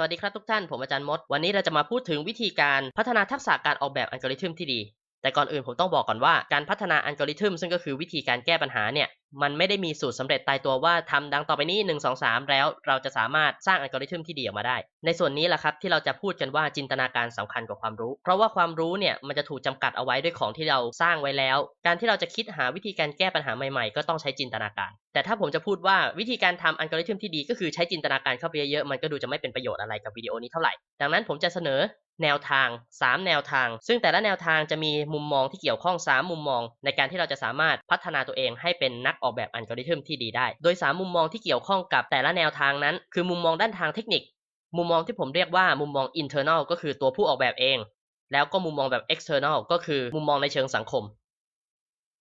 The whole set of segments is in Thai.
สวัสดีครับทุกท่าน ผมอาจารย์มด วันนี้เราจะมาพูดถึงวิธีการพัฒนาทักษะการออกแบบอัลกอริทึมที่ดี แต่ก่อนอื่นผมต้องบอกก่อนว่าการพัฒนาอัลกอริทึมซึ่งก็คือวิธีการแก้ปัญหาเนี่ยมันไม่ได้มีสูตรสำเร็จตายตัวว่าทำดังต่อไปนี้ 1 2 3 แล้วเราจะสามารถสร้างอัลกอริทึมที่ดีออกมาได้ ในส่วนนี้แหละครับที่เราจะพูดกันว่าจินตนาการสำคัญกว่าความรู้ เพราะว่าความรู้เนี่ยมันจะถูกจำกัดเอาไว้ด้วยของที่เราสร้างไว้แล้ว การที่เราจะคิดหาวิธีการแก้ปัญหาใหม่ๆ ก็ต้องใช้จินตนาการ แต่ถ้าผมจะพูดว่าวิธีการทำอัลกอริทึมที่ดีก็คือใช้จินตนาการเข้าไปเยอะๆมันก็ดูจะไม่เป็นประโยชน์อะไรกับวิดีโอนี้เท่าไหร่ ดังนั้นผมจะเสนอแนวทาง 3 แนวทาง ซึ่งแต่ละแนวทางจะมีมุมมองที่เกี่ยวข้อง 3 มุมมอง ในการที่เราจะสามารถพัฒนาตัวเองให้เป็นนักออกแบบอัลกอริทึมที่ดีได้ โดย 3 มุมมองที่เกี่ยวข้องกับแต่ละแนวทางนั้น คือมุมมองด้านทางเทคนิค มุมมองที่ผมเรียกว่ามุมมอง internal ก็คือตัวผู้ออกแบบเอง แล้วก็มุมมองแบบ external ก็คือมุมมองในเชิงสังคม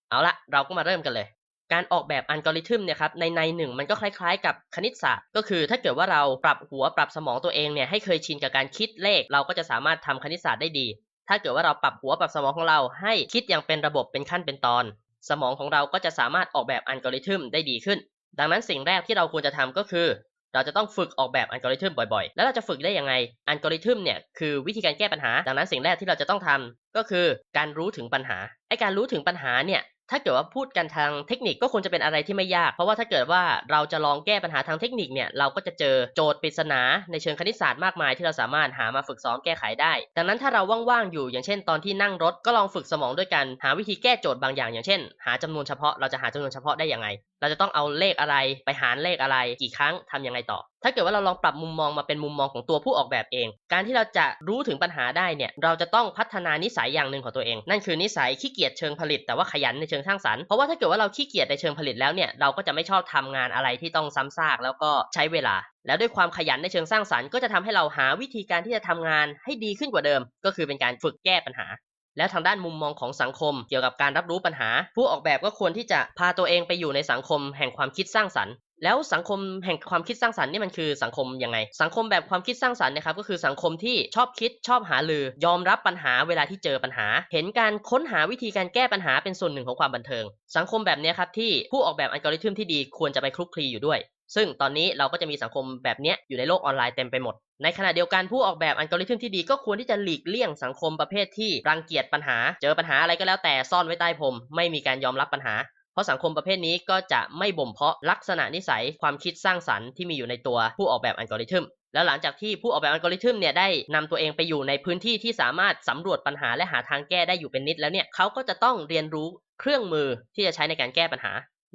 เอาละเราก็มาเริ่มกันเลยการออกแบบอัลกอริทึมเนี่ยครับในในหนึ่งมันก็คล้ายๆ กับคณิตศาสตร์ ก็คือถ้าเกิดว่าเราปรับหัวปรับสมองตัวเองเนี่ยให้เคยชินกับการคิดเลข เราก็จะสามารถทำคณิตศาสตร์ได้ดี ถ้าเกิดว่าเราปรับหัวปรับสมองของเราให้คิดอย่างเป็นระบบเป็นขั้นเป็นตอน สมองของเราก็จะสามารถออกแบบอัลกอริทึมได้ดีขึ้น ดังนั้นสิ่งแรกที่เราควรจะทำก็คือ เราจะต้องฝึกออกแบบอัลกอริทึมบ่อยๆ แล้วเราจะฝึกได้ยังไง อัลกอริทึมเนี่ยคือวิธีการแก้ปัญหา ดังนั้นสิ่งแรกที่เราจะต้องทำก็คือการรู้ถึงปัญหา ไอการรู้ถึงปัญหาเนี่ย ถ้าเกิดว่าพูดกันทางเทคนิคก็ควรจะเป็นอะไรที่ไม่ยาก เพราะว่าถ้าเกิดว่าเราจะลองแก้ปัญหาทางเทคนิคเนี่ยเราก็จะเจอโจทย์ปริศนาในเชิงคณิตศาสตร์มากมายที่เราสามารถหามาฝึกซ้อมแก้ไขได้ ดังนั้นถ้าเราว่างๆอยู่อย่างเช่นตอนที่นั่งรถก็ลองฝึกสมองด้วยกันหาวิธีแก้โจทย์บางอย่างอย่างเช่น หาจำนวนเฉพาะเราจะหาจำนวนเฉพาะได้อยังไง เราจะต้องเอาเลขอะไรไปหารเลขอะไร กี่ครั้งทำยังไงต่อถ้าเกิดว่าเราลองปรับมุมมองมาเป็นมุมมองของตัวผู้ออกแบบเอง การที่เราจะรู้ถึงปัญหาได้เนี่ย เราจะต้องพัฒนานิสัยอย่างหนึ่งของตัวเอง นั่นคือนิสัยขี้เกียจเชิงผลิตแต่ว่าขยันในเชิงสร้างสรรค์ เพราะว่าถ้าเกิดว่าเราขี้เกียจในเชิงผลิตแล้วเนี่ย เราก็จะไม่ชอบทำงานอะไรที่ต้องซ้ำซากแล้วก็ใช้เวลาแล้วด้วยความขยันในเชิงสร้างสรรค์ก็จะทำให้เราหาวิธีการที่จะทำงานให้ดีขึ้นกว่าเดิม ก็คือเป็นการฝึกแก้ปัญหา แล้วทางด้านมุมมองของสังคม เกี่ยวกับการรับรู้ปัญหา ผู้ออกแบบก็ควรที่จะพาตัวเองไปอยู่ในสังคมแห่งความคิดสร้างสรรค์แล้วสังคมแห่งความคิดสร้างสรรค์นี่มันคือสังคมยังไง สังคมแบบความคิดสร้างสรรค์นะครับก็คือสังคมที่ชอบคิดชอบหาลือ ยอมรับปัญหาเวลาที่เจอปัญหา เห็นการค้นหาวิธีการแก้ปัญหาเป็นส่วนหนึ่งของความบันเทิง สังคมแบบนี้ครับที่ผู้ออกแบบอัลกอริทึมที่ดีควรจะไปคลุกคลีอยู่ด้วย ซึ่งตอนนี้เราก็จะมีสังคมแบบนี้อยู่ในโลกออนไลน์เต็มไปหมด ในขณะเดียวกันผู้ออกแบบอัลกอริทึมที่ดีก็ควรที่จะหลีกเลี่ยงสังคมประเภทที่รังเกียจปัญหา เจอปัญหาอะไรก็แล้วแต่ซ่อนไว้ใต้พรมไม่มีการยอมรับปัญหา เพราะสังคมประเภทนี้ก็จะไม่บ่มเพาะลักษณะนิสัยความคิดสร้างสรรค์ที่มีอยู่ในตัวผู้ออกแบบอัลกอริทึมแล้วหลังจากที่ผู้ออกแบบอัลกอริทึมเนี่ยได้นำตัวเองไปอยู่ในพื้นที่ที่สามารถสำรวจปัญหาและหาทางแก้ได้อยู่เป็นนิดแล้วเนี่ยเขาก็จะต้องเรียนรู้เครื่องมือที่จะใช้ในการแก้ปัญหา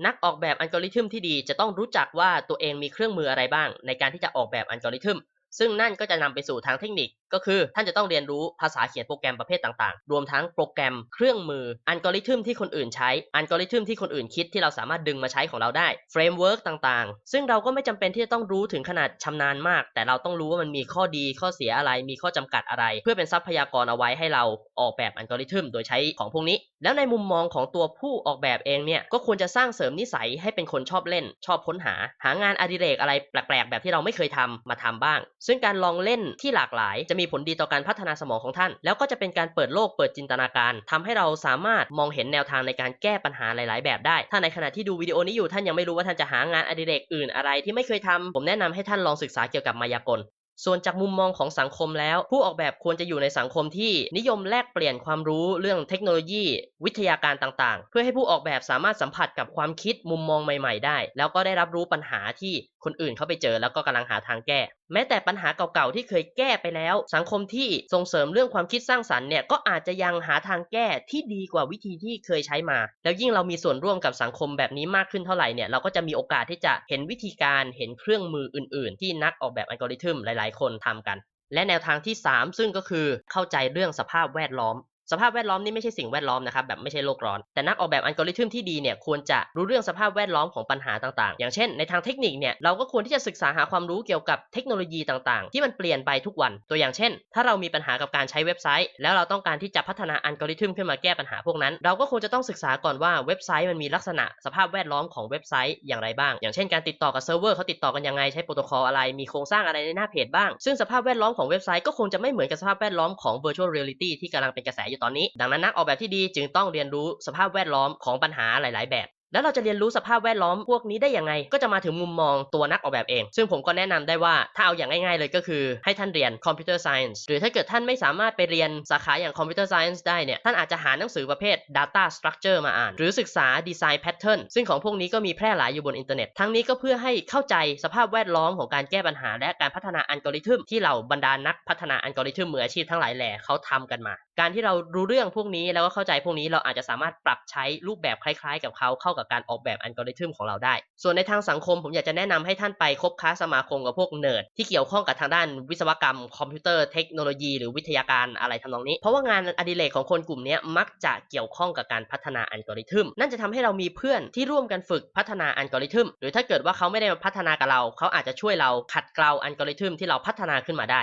นักออกแบบอัลกอริทึมที่ดีจะต้องรู้จักว่าตัวเองมีเครื่องมืออะไรบ้างในการที่จะออกแบบอัลกอริทึม ซึ่งนั่นก็จะนำไปสู่ทางเทคนิค ก็คือท่านจะต้องเรียนรู้ภาษาเขียนโปรแกรมประเภทต่างๆ รวมทั้งโปรแกรมเครื่องมืออัลกอริทึมที่คนอื่นใช้อัลกอริทึมที่คนอื่นคิดที่เราสามารถดึงมาใช้ของเราได้เฟรมเวิร์กต่างๆ ซึ่งเราก็ไม่จำเป็นที่จะต้องรู้ถึงขนาดชำนาญมาก แต่เราต้องรู้ว่ามันมีข้อดีข้อเสียอะไร มีข้อจำกัดอะไร เพื่อเป็นทรัพยากรเอาไว้ให้เราออกแบบอัลกอริทึมโดยใช้ของพวกนี้ แล้วในมุมมองของตัวผู้ออกแบบเองเนี่ยก็ควรจะสร้างเสริมนิสัยให้เป็นคนชอบเล่น ชอบค้นหา หางานอดิเรกอะไรแปลกๆ แบบที่เราไม่เคยทำมาทำบ้าง ซึ่งการลองเล่นที่หลากหลายจะมีมีผลดีต่อการพัฒนาสมองของท่าน แล้วก็จะเป็นการเปิดโลกเปิดจินตนาการทำให้เราสามารถมองเห็นแนวทางในการแก้ปัญหาหลาย ๆ แบบได้ ถ้าในขณะที่ดูวิดีโอนี้อยู่ท่านยังไม่รู้ว่าท่านจะหางานอดิเรกอื่นอะไรที่ไม่เคยทำผมแนะนำให้ท่านลองศึกษาเกี่ยวกับมายากลส่วนจากมุมมองของสังคมแล้ว ผู้ออกแบบควรจะอยู่ในสังคมที่นิยมแลกเปลี่ยนความรู้เรื่องเทคโนโลยี วิทยาการต่างๆ เพื่อให้ผู้ออกแบบสามารถสัมผัสกับความคิดมุมมองใหม่ ๆ ได้ แล้วก็ได้รับรู้ปัญหาที่คนอื่นเขาไปเจอแล้วก็กำลังหาทางแก้ แม้แต่ปัญหาเก่าๆที่เคยแก้ไปแล้ว สังคมที่ส่งเสริมเรื่องความคิดสร้างสรรค์เนี่ยก็อาจจะยังหาทางแก้ที่ดีกว่าวิธีที่เคยใช้มา แล้วยิ่งเรามีส่วนร่วมกับสังคมแบบนี้มากขึ้นเท่าไหร่เนี่ยเราก็จะมีโอกาสที่จะเห็นวิธีการเห็นเครื่องมืออื่น ๆ ที่นักออกแบบอัลกอริทึมหลาย ๆ คนทำกัน และแนวทางที่ 3 ซึ่งก็คือเข้าใจเรื่องสภาพแวดล้อม สภาพแวดล้อมนี่ไม่ใช่สิ่งแวดล้อมนะครับแบบไม่ใช่โลกร้อน แต่นักออกแบบอัลกอริทึมที่ดีเนี่ยควรจะรู้เรื่องสภาพแวดล้อมของปัญหาต่างๆ อย่างเช่น ในทางเทคนิคเนี่ยเราก็ควรที่จะศึกษาหาความรู้เกี่ยวกับเทคโนโลยีต่างๆ ที่มันเปลี่ยนไปทุกวัน ตัวอย่างเช่น ถ้าเรามีปัญหากับการใช้เว็บไซต์ แล้วเราต้องการที่จะพัฒนาอัลกอริทึมขึ้นมาแก้ปัญหาพวกนั้น เราก็ควรจะต้องศึกษาก่อนว่าเว็บไซต์มันมีลักษณะสภาพแวดล้อมของเว็บไซต์อย่างไรบ้าง อย่างเช่นการติดต่อกับเซิร์ฟเวอร์เขาติดต่อกันยังไงใช้โปรโตคอลอะไรมีโครงสร้างอะไรในหน้าเพจบ้างซึ่งสภาพแวดล้อมของเว็บไซต์ก็คงจะไม่เหมือนกับสภาพแวดล้อมของ virtual reality ที่กำลังเป็นกระแสอยู่ตอนนี้ ดังนั้นนักออกแบบที่ดีจึงต้องเรียนรู้สภาพแวดล้อมของปัญหาหลาย ๆ แบบ แล้วเราจะเรียนรู้สภาพแวดล้อมพวกนี้ได้ยังไง ก็จะมาถึงมุมมองตัวนักออกแบบเอง ซึ่งผมก็แนะนำได้ว่าถ้าเอาอย่างง่ายๆเลยก็คือให้ท่านเรียน Computer Science หรือถ้าเกิดท่านไม่สามารถไปเรียนสาขาอย่าง Computer Science ได้เนี่ยท่านอาจจะหาหนังสือประเภท Data Structure มาอ่าน หรือศึกษา Design Pattern ซึ่งของพวกนี้ก็มีแพร่หลายอยู่บนอินเทอร์เน็ตทั้งนี้ก็เพื่อให้เข้าใจสภาพแวดล้อมของการแก้ปัญหา และการพัฒนาอัลกอริทึมที่เหล่าบรรดานักพัฒนาอัลกอริทึมมืออาชีพทั้งหลายแหล่เขาทำกันมา การที่เรารู้เรื่องพวกนี้แล้วก็เข้าใจพวกนี้เราอาจจะสามารถปรับใช้รูปแบบคล้าย ๆ กับเขาเข้ากับการออกแบบอัลกอริทึมของเราได้ ส่วนในทางสังคมผมอยากจะแนะนำให้ท่านไปคบค้าสมาคมกับพวกเนิร์ดที่เกี่ยวข้องกับทางด้านวิศวกรรม คอมพิวเตอร์เทคโนโลยี หรือวิทยาการอะไรทำนองนี้ เพราะว่างานอดิเรกของคนกลุ่มนี้มักจะเกี่ยวข้องกับการพัฒนาอัลกอริทึม นั่นจะทำให้เรามีเพื่อนที่ร่วมกันฝึกพัฒนาอัลกอริทึม หรือถ้าเกิดว่าเขาไม่ได้มาพัฒนากับเรา เขาอาจจะช่วยเราขัดเกลาอัลกอริทึมที่เราพัฒนาขึ้นมาได้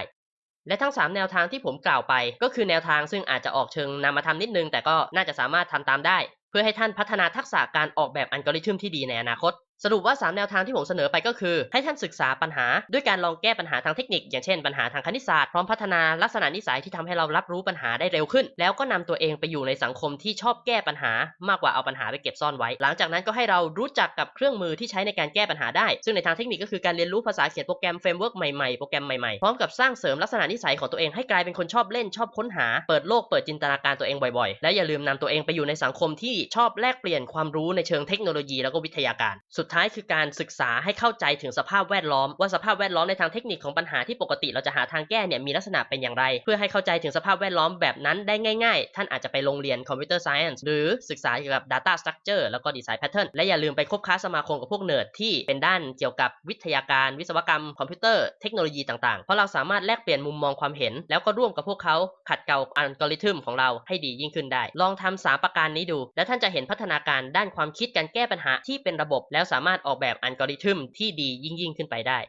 และทั้ง 3 แนวทางที่ผมกล่าวไป ก็คือแนวทางซึ่งอาจจะออกเชิงนำมาทำนิดนึง แต่ก็น่าจะสามารถทำตามได้ เพื่อให้ท่านพัฒนาทักษะการออกแบบอัลกอริทึมที่ดีในอนาคต สรุปว่า 3 แนวทางที่ผมเสนอไปก็คือ ให้ท่านศึกษาปัญหา ด้วยการลองแก้ปัญหาทางเทคนิค อย่างเช่นปัญหาทางคณิตศาสตร์พร้อมพัฒนาลักษณะนิสัยที่ทำให้เรารับรู้ปัญหาได้เร็วขึ้น แล้วก็นำตัวเองไปอยู่ในสังคมที่ชอบแก้ปัญหามากกว่าเอาปัญหาไปเก็บซ่อนไว้ หลังจากนั้นก็ให้เรารู้จักกับเครื่องมือที่ใช้ในการแก้ปัญหาได้ ซึ่งในทางเทคนิคก็คือการเรียนรู้ภาษาเขียนโปรแกรมเฟรมเวิร์กใหม่ๆโปรแกรมใหม่ๆพร้อมกับสร้างเสริมลักษณะนิสัยของตัวเองให้กลายเป็นคนชอบเล่นชอบค้นหาเปิดโลกเปิดจินตนาการตัวเองบ่อยๆ และอย่าลืมนำตัวเองไปอยู่ในสังคมที่ชอบแลกเปลี่ยนความรู้ในเชิงเทคโนโลยีแล้วก็วิทยาการสุดท้ายคือการศึกษาให้เข้าใจถึงสภาพแวดล้อม ว่าสภาพแวดล้อมในทางเทคนิคของปัญหาที่ปกติเราจะหาทางแก้เนี่ยมีลักษณะเป็นอย่างไร เพื่อให้เข้าใจถึงสภาพแวดล้อมแบบนั้นได้ง่ายๆ ท่านอาจจะไปโรงเรียน Computer Science หรือศึกษาเกี่ยวกับ Data Structure แล้วก็ Design Pattern และอย่าลืมไปคบค้าสมาคมกับพวกเนิร์ดที่เป็นด้านเกี่ยวกับวิทยาการวิศวกรรมคอมพิวเตอร์เทคโนโลยีต่างๆ เพราะเราสามารถแลกเปลี่ยนมุมมองความเห็น แล้วก็ร่วมกับพวกเขาขัดเกลาอัลกอริทึมของเราให้ดียิ่งขึ้นได้ ลองทำสามประการนี้ดู แล้วท่านจะเห็นพัฒนาการด้านความคิดการแก้ปัญหาที่เป็นระบบแล้วสามารถออกแบบอัลกอริทึมที่ดียิ่งยิ่งขึ้นไปได้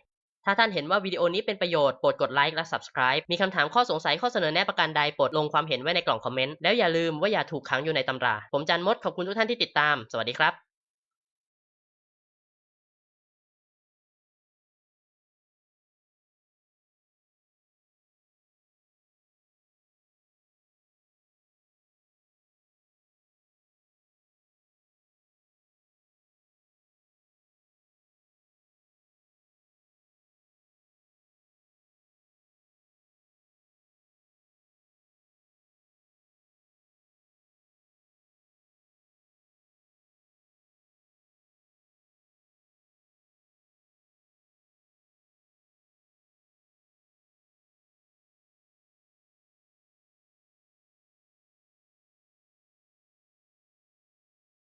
ถ้าท่านเห็นว่าวิดีโอนี้เป็นประโยชน์ โปรดกดไลค์และ Subscribe มีคำถามข้อสงสัยข้อเสนอแนะประการใดโปรดลงความเห็นไว้ในกล่องคอมเมนต์ แล้วอย่าลืมว่าอย่าถูกขังอยู่ในตำรา ผมจันมดขอบคุณทุกท่านที่ติดตาม สวัสดีครับ